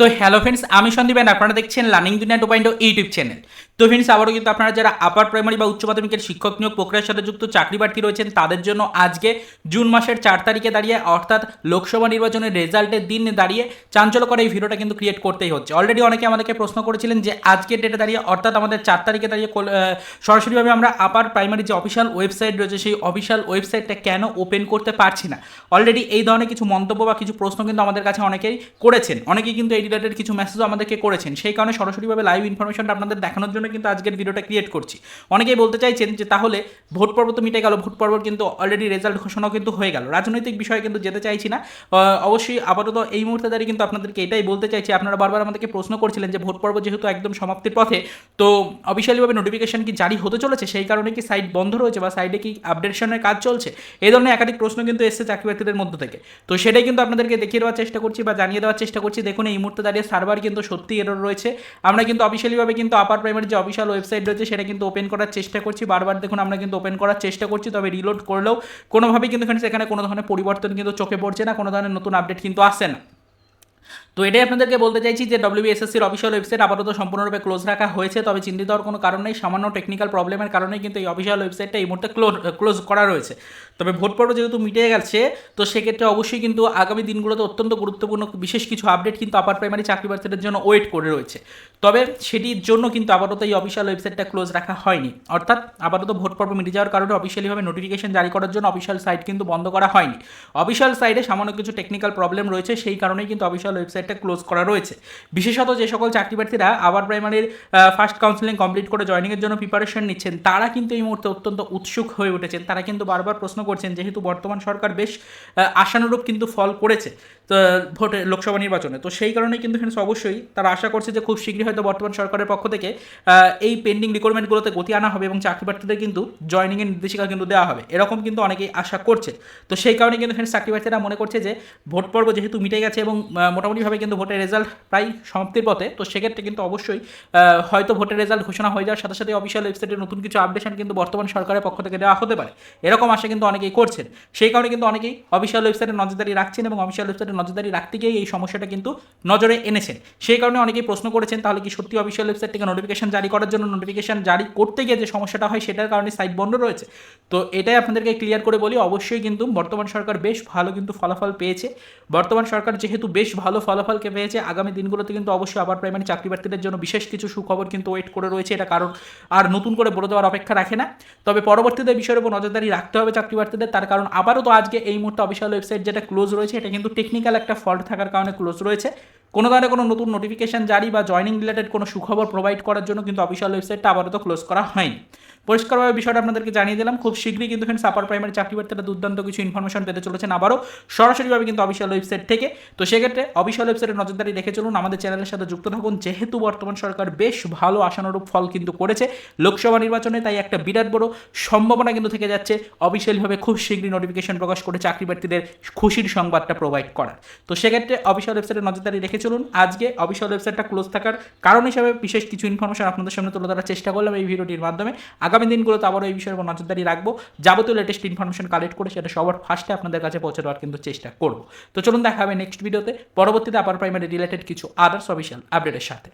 তো hello friends আমি Sandeep and আপনারা দেখছেন learning Duniya two point YouTube channel তো ফ্রেন্ডস আবারও কিন্তু আপনারা যারা আপার প্রাইমারি বা উচ্চ মাধ্যমিকের শিক্ষক নিয়োগ প্রক্রিয়ার সাথে যুক্ত চাকরি প্রার্থী রয়েছেন, তাদের জন্য আজকে জুন মাসের চার তারিখে দাঁড়িয়ে, অর্থাৎ লোকসভা নির্বাচনের রেজাল্টের দিন দাঁড়িয়ে চাঞ্চল্যকর এই ভিডিওটা কিন্তু ক্রিয়েট করতেই হচ্ছে। অলরেডি অনেকে আমাদেরকে প্রশ্ন করেছিলেন যে আজকের ডেটে দাঁড়িয়ে, অর্থাৎ আমাদের চার তারিখে দাঁড়িয়ে সরাসরিভাবে আমরা আপার প্রাইমারি যে অফিসিয়াল ওয়েবসাইট রয়েছে, সেই অফিসিয়াল ওয়েবসাইটটা কেন ওপেন করতে পারছি না? অলরেডি এই ধরনের কিছু মন্তব্য বা কিছু প্রশ্ন কিন্তু আমাদের কাছে অনেকেই করেছেন। অনেকেই কিন্তু এই রিলেটেড কিছু মেসেজও আমাদেরকে করেছেন। সেই কারণে সরাসরিভাবে লাইভ ইনফরমেশনটা আপনাদের দেখানোর জন্য কিন্তু আজকের ভিডিওটা ক্রিয়েট করছি। অনেকেই বলতে চাইছেন যে, তাহলে ভোট পর্ব তো মিটে গেল, ভোট পর্ব কিন্তু অলরেডি রেজাল্ট ঘোষণাও কিন্তু হয়ে গেল। রাজনৈতিক বিষয়ে কিন্তু যেতে চাইছি না। অবশ্যই আপাতত এই মুহূর্তে দাঁড়িয়ে কিন্তু আপনাদেরকে এটাই বলতে চাইছি। আপনারা বারবার আমাদেরকে প্রশ্ন করছিলেন যে, ভোট পর্ব যেহেতু একদম সমাপ্তির পথে, তো অফিসিয়ালিভাবে নোটিফিকেশন কি জারি হতে চলেছে? সেই কারণে কি সাইট বন্ধ রয়েছে বা সাইডে কি আপডেশনের কাজ চলছে? এই ধরনের একাধিক প্রশ্ন কিন্তু এসছে চাকরি প্রার্থীদের মধ্য থেকে। তো সেটাই কিন্তু আপনাদেরকে দেখিয়ে দেওয়ার চেষ্টা করছি বা জানিয়ে দেওয়ার চেষ্টা করছি। দেখুন, এই মুহূর্তে দাঁড়িয়ে সার্ভার কিন্তু সত্যি এরর রয়েছে। আমরা কিন্তু অফিসিয়ালিভাবে কিন্তু আপার প্রাইমের যে অফিসিয়াল ওয়েবসাইট রয়েছে, সেটা কিন্তু ওপেন করার চেষ্টা করছি। বারবার দেখুন, আমরা কিন্তু ওপেন করার চেষ্টা করছি, তবে রিলোড করলেও কোনোভাবেই কিন্তু সেখানে কোনো ধরনের পরিবর্তন কিন্তু চোখে পড়ছে না, কোনো ধরনের নতুন আপডেট কিন্তু আসে না। তো এটাই আপনাদেরকে বলতে চাইছি যে ডব্লিউবিএসএসসির অফিসিয়াল ওয়েবসাইট আপাতত সম্পূর্ণরূপে ক্লোজ রাখা হয়েছে, তবে চিন্তিত হওয়ার কোনো কারণ নেই। সামান্য টেকনিক্যাল প্রবলেমের কারণে কিন্তু এই অফিসিয়াল ওয়েবসাইটটা এই মুহূর্তে ক্লোজ ক্লোজ করা রয়েছে। তবে ভোট পর্ব যেহেতু মিটে গেছে, তো সেক্ষেত্রে অবশ্যই কিন্তু আগামী দিনগুলোতে অত্যন্ত গুরুত্বপূর্ণ বিশেষ কিছু আপডেট কিন্তু আপার প্রাইমারি চাকরি প্রার্থীদের জন্য ওয়েট করে রয়েছে। তবে সেটির জন্য কিন্তু আপাতত এই অফিসিয়াল ওয়েবসাইটটা ক্লোজ রাখা হয়নি। অর্থাৎ আপাতত ভোট পর্ব মিটে যাওয়ার কারণে অফিসিয়ালিভাবে নোটিফিকেশন জারি করার জন্য অফিসিয়াল সাইট কিন্তু বন্ধ করা হয়নি। অফিসিয়াল সাইটে সামান্য কিছু টেকনিক্যাল প্রবলেম রয়েছে, সেই কারণেই কিন্তু অফিসিয়াল ওয়েবসাইটটা ক্লোজ করা রয়েছে। বিশেষত যে সকল চাকরি প্রার্থীরা আবার প্রাইমারির ফার্স্ট কাউন্সিলিং কমপ্লিট করে জয়নিংয়ের জন্য প্রিপারেশন নিচ্ছেন তারা কিন্তু এই মুহূর্তে অত্যন্ত উৎসুক হয়ে উঠেছেন। তারা কিন্তু বারবার প্রশ্ন করছেন যেহেতু বর্তমান সরকার বেশ আশানুরূপ কিন্তু ফল করেছে তো ভোটে লোকসভা নির্বাচনে। তো সেই কারণে কিন্তু ফ্রেন্ডস অবশ্যই তারা আশা করছে যে খুব শীঘ্রই হয়তো বর্তমান সরকারের পক্ষ থেকে এই পেন্ডিং রিকোয়ারমেন্টগুলোতে গতি আনা হবে এবং চাকরি প্রার্থীদের কিন্তু জয়নিংয়ের নির্দেশিকা কিন্তু দেওয়া হবে। এরকম কিন্তু অনেকেই আশা করছে। তো সেই কারণে কিন্তু ফ্রেন্ডস চাকরি প্রার্থীরা মনে করছে যে ভোট পর্ব যেহেতু মিটে গেছে এবং আহ, মোটামুটিভাবে কিন্তু ভোটের রেজাল্ট প্রায় সমাপ্তির পথে। তো সেক্ষেত্রে কিন্তু অবশ্যই হয়তো ভোটের রেজাল্ট ঘোষণা হয়ে যাওয়ার সাথে সাথে অফিসিয়াল ওয়েবসাইটে নতুন কিছু আপডেশন কিন্তু বর্তমান সরকারের পক্ষ থেকে দেওয়া হতে পারে। এরকম আশা কিন্তু অনেকেই করছেন। সেই কারণে কিন্তু অনেকেই অফিসিয়াল ওয়েবসাইটে নজরদারি রাখছেন এবং অফিসিয়াল ওয়েবসাইটে নজরদারি রাখতে গিয়ে এই সমস্যাটা কিন্তু নজরে এনেছেন। সেই কারণে অনেকেই প্রশ্ন করেছেন, তাহলে কি সত্যি অফিসিয়াল ওয়েবসাইট থেকে নোটিফিকেশন জারি করার জন্য নোটিফিকেশন জারি করতে গিয়ে যে সমস্যাটা হয় সেটার কারণে সাইট বন্ধ রয়েছে? তো এটাই আপনাদেরকে ক্লিয়ার করে বলি, অবশ্যই কিন্তু বর্তমান সরকার বেশ ভালো কিন্তু ফলাফল পেয়েছে। বর্তমান সরকার যেহেতু বেশ ভালো ফলাফলকে পেয়েছে, আগামী দিনগুলোতে কিন্তু অবশ্যই আবার প্রাইমারি চাকরি প্রার্থীদের জন্য বিশেষ কিছু সুখবর কিন্তু ওয়েট করে রয়েছে, এটা কারণ আর নতুন করে বলে দেওয়ার অপেক্ষা রাখে না। তবে পরবর্তীতে বিষয়ের উপর নজরদারি রাখতে হবে চাকরি প্রার্থীদের, তার কারণ আবারও তো আজকে এই মুহূর্তে অফিসিয়াল ওয়েবসাইট যেটা ক্লোজ রয়েছে, এটা কিন্তু টেকনিক্যাল একটা ফল্ট থাকার কারণে ক্লোজ রয়েছে। কোনো ধরনের কোনো নতুন নোটিফিকেশন জারি বা জয়নিং রিলেটেড কোনো সুখবর প্রোভাইড করার জন্য কিন্তু অফিসিয়াল ওয়েবসাইটটা আপাতত ক্লোজ করা হয়নি। পরিষ্কারভাবে বিষয়টা আপনাদেরকে জানিয়ে দিলাম, খুব শীঘ্রই কিন্তু ফ্রেন্ডস আপার প্রাইমারি চাকরি প্রার্থীরা দুর্দান্ত কিছু ইনফরমেশন পেতে চলেছেন আবারও, সরাসরিভাবে কিন্তু অফিসিয়াল ওয়েবসাইট থেকে। তো সেক্ষেত্রে অফিসিয়াল ওয়েবসাইটে নজরদারি রেখে চলুন, আমাদের চ্যানেলের সাথে যুক্ত থাকুন। যেহেতু বর্তমান সরকার বেশ ভালো আশানুরূপ ফল কিন্তু করেছে, লোকসভা নির্বাচনে তাই একটা বিরাট বড় সম্ভাবনা কিন্তু থেকে যাচ্ছে অফিসিয়ালিভাবে খুব শীঘ্রই নোটিফিকেশন প্রকাশ করে চাকরি প্রার্থীদের খুশির সংবাদটা প্রোভাইড করার। তো সেক্ষেত্রে অফিসিয়াল ওয়েবসাইটে নজরদারি রেখে চলুন, আজকে অফিসিয়াল ওয়েবসাইটটা ক্লোজ থাকার কারণ হিসাবে বিশেষ কিছু ইনফরমেশন আপনাদের সামনে তুলে ধরার চেষ্টা করলাম এই ভিডিওটির মাধ্যমে। আগামী দিনগুলোতে আবারও এই বিষয়ের উপর নজরদারি রাখব। যাবতীয় লেটেস্ট ইনফরমেশন কালেক্ট করে সেটা সবার ফার্স্টে আপনাদের কাছে পৌঁছে দেওয়ার কিন্তু চেষ্টা করব। তো চলুন দেখা হবে নেক্সট ভিডিওতে পরবর্তীতে আপার প্রাইমারি রিলেটেড কিছু আদার্স অফিসিয়াল আপডেটের সাথে।